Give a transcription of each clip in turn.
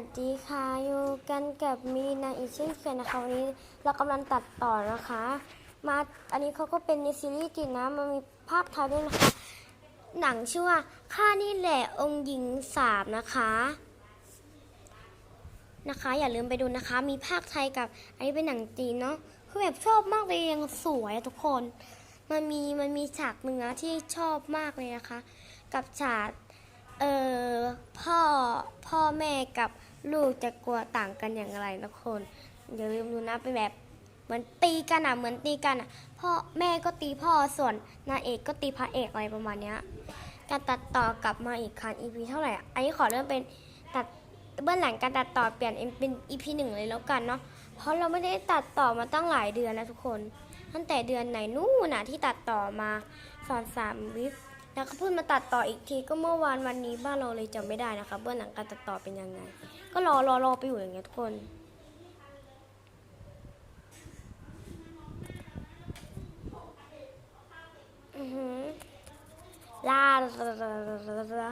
สดีค่ะอยู่กันกับมีนาอีกเช่นเคยนะคะวันนี้เรากำลังตัดต่อนะคะ มาอันนี้เขาก็เป็นในซีรีส์จีนนะมันมีภาคไทยด้วยนะคะ หนังชื่อว่าข้านี่แหละองค์หญิงสามนะคะนะคะ อย่าลืมไปดูนะคะ มีภาคไทยกับอันนี้เป็นหนังจีนเนาะคือแบบชอบมากเลยยังสวยทุกคน มันมีมันมีฉากหนึ่งนะที่ชอบมากเลยนะคะ กับฉากเอ่อพ่อพ่อแม่กับ ลูกจะกลัวต่างกันอย่างไรนะคนอย่าลืมดูนะเป็นแบบเหมือนตีกันอะเหมือนตีกันอะพ่อแม่ก็ตีพ่อส่วนนางเอกก็ตีพระเอกอะไรประมาณเนี้ยการตัดต่อกลับมาอีกครั้ง EP เท่าไหร่อะอันนี้ขอเริ่มเป็นตัดเบื้องหลังการตัดต่อเปลี่ยนเป็น EP หนึ่งเลยแล้วกันเนาะเพราะเราไม่ได้ตัดต่อมาตั้งหลายเดือนแล้วทุกคน ตั้งแต่เดือนไหนนู่นน่ะที่ตัดต่อมาสอนสามวิปแล้วก็เพิ่งมาตัดต่ออีกทีก็เมื่อวานวันนี้บ้านเราเลยจำไม่ได้นะคะ เบื้องหลังการตัดต่อเป็นยังไง ก็รอรอรอไปอยู่อย่างเงี้ยทุกคน อือหือลาลาลาลาลาลา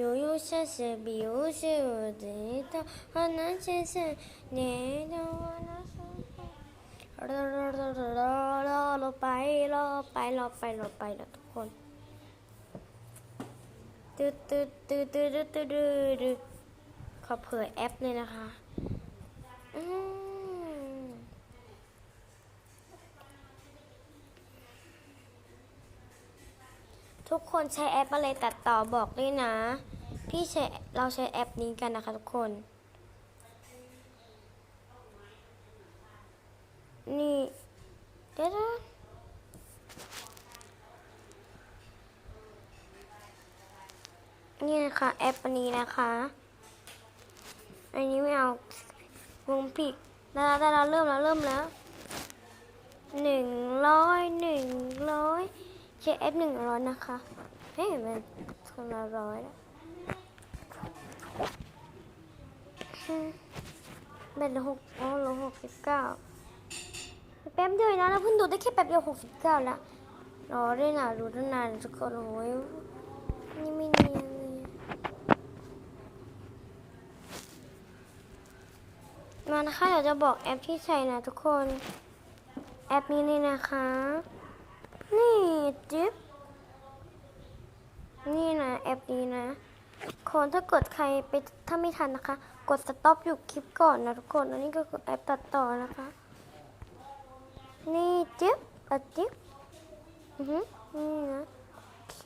悠悠小小比我是我的头，好难牵线，你的我那手。รอรอรอรอรอรอรอไปรอไปรอไปรอไปแล้วทุกคนตืดตืดตืดตืดตืดตืดตืด ขอเผยแอปเลยนะคะทุกคนใช้แอปอะไรตัดต่อบอกด้วยนะ พี่ใช้เราใช้แอปนี้กันนะคะทุกคน นี่เดี๋ยวนะนี่นะคะ แอปนี้นะคะ อันนี้ไม่เอาวงผิดได้แล้วได้แล้วเริ่มแล้วเริ่มแล้วหนึ่งร้อยหนึ่งร้อยใช้แอปหนึ่งร้อยนะคะเฮ้ยมันคนละร้อยแล้วเป็นหกอ๋อลหกสิบเก้าแป๊บเดียวนะเราเพิ่งดูได้แค่แป๊บเดียว69แล้วรอได้หนาดูตั้งนานทุกคนโอ้ยนี่ไม่เนียนเลย มานะคะเดี๋ยวจะบอกแอปที่ใช้นะทุกคน แอปนี้เลยนะคะ นี่จิ๊บนี่นะแอปนี้นะคนถ้ากดใครไปถ้าไม่ทันนะคะ กดสต็อปอยู่คลิปก่อนนะทุกคนอันนี้ก็คือแอปตัดต่อนะคะ นี่จิ๊บอะจิ๊บอือหือนี่นะโอเค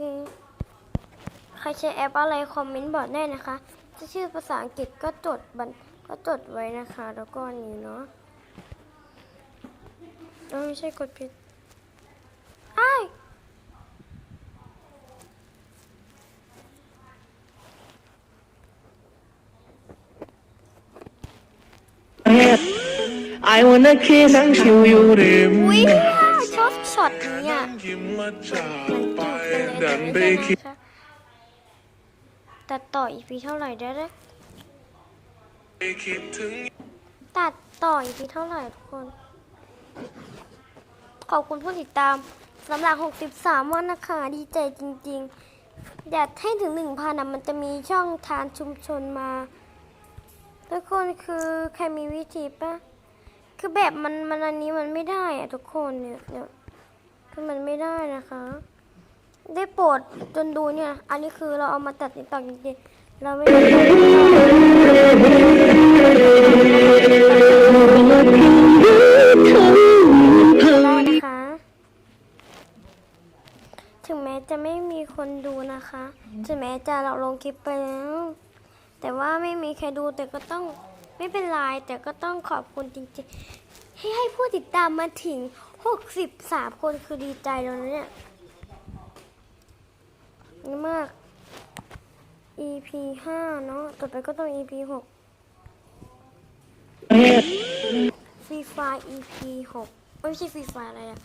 ใครใช้แอปอะไรคอมเมนต์บอกได้นะคะ ถ้าชื่อภาษาอังกฤษก็จดบัน ก็จดไว้นะคะ แล้วก็นี่เนาะเอ้าไม่ใช่กดผิดอ้าย I wanna kiss and show you อุ้ย them ชอบช็อตนี้อะยิ้มมาจากมันไปจูบกันเลยดันไปแต่คิไม่ดใช่นะคะตัดต่ออีพีเท่าไหร่ได้เลยคิดถึง ตัดต่ออีพีเท่าไหร่ทุกคน ขอบคุณผู้ติดตามสำหรับ 63 วันนะคะ ดีใจจริง ๆ อยากให้ถึง 1,000นะมันจะมีช่องทานชุมชนมา ทุกคนคือใครมีวิธีปะคือแบบมันมันอันนี้มันไม่ได้อะทุกคนเนี่ยเนี่ยคือมันไม่ได้นะคะ ได้โปรดจนดูเนี่ย อันนี้คือเราเอามาตัดติดต่อจริงๆเราไม่ได้ ถึงแม้จะไม่มีคนดูนะคะ ถึงแม้จะเราลงคลิปไปแล้ว แต่ว่าไม่มีใครดูแต่ก็ต้องไม่เป็นไรแต่ก็ต้องขอบคุณจริงๆ ให้ให้ผู้ติดตามมาถึง 63 คนคือดีใจแล้วนะเนี่ยมาก EP 5 เนาะต่อไปก็ต้อง EP 6 ฟรีไฟ EP 6ไม่ใช่ฟรีไฟอะไรอะ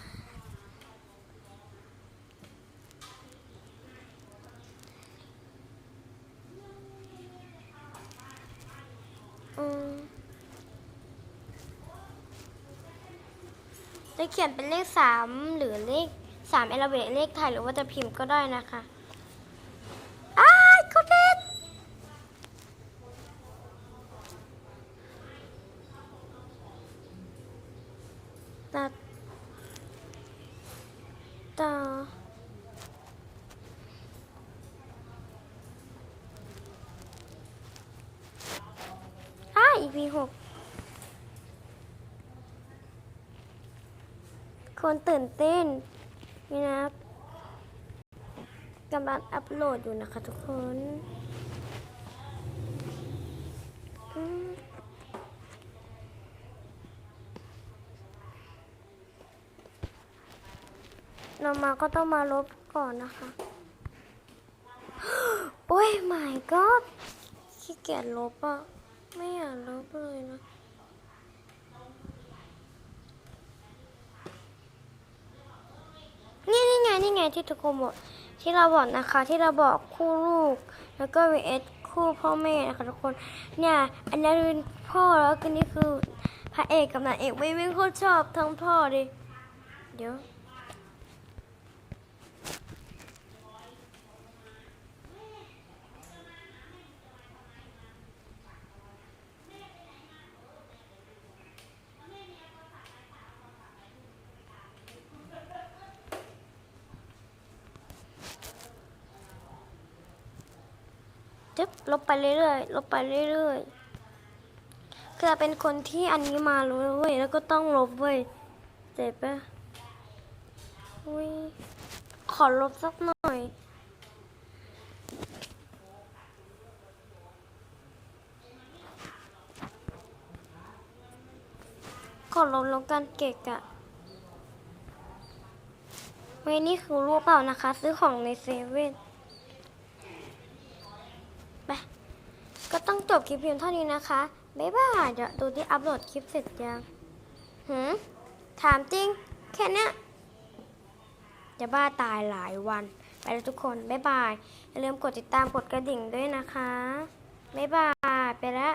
อืมจะเขียนเป็นเลขสามหรือเลขสามเอลเวทเลขไทยหรือว่าจะพิมพ์ก็ได้นะคะ ตัดต่ออ้า EP หกคนตื่นเต้น นี่นะกำลังอัพโหลดอยู่นะคะทุกคน เรามาก็ต้องมาลบก่อนนะคะ โอ้ย my god ขี้เกียจลบอะ ไม่อยากลบเลยนะนี่นี่ไงนี่ไงที่ทุกคนบอกที่เราบอกนะคะที่เราบอกคู่ลูก แล้วก็ vs คู่พ่อแม่นะคะทุกคนเนี่ยอันนี้คือพ่อแล้วก็นี่คือพระเอกกับนางเอกไม่ไม่โคตรชอบทั้งพ่อดิเดี๋ยว จึ๊บลบไปเรื่อยๆลบไปเรื่อยๆคือเป็นคนที่อันนี้มาเลยเว้ยแล้วก็ต้องลบเว้ยเจ็บปะอุ้ยขอลบสักหน่อยขอลบแล้วกันเกะกะเว้ยนี่คือรูปเปล่านะคะ ซื้อของในเซเว่น ไปก็ต้อง จบคลิปเพียงเท่านี้นะคะ บ๊ายบายเดี๋ยวดูที่อัพโหลดคลิปเสร็จยังหืมถามจริง แค่เนี้ยจะบ้าตายหลายวัน ไปแล้วทุกคน บ๊ายบาย อย่าลืมกดติดตามกดกระดิ่งด้วยนะคะ บ๊ายบาย ไปแล้ว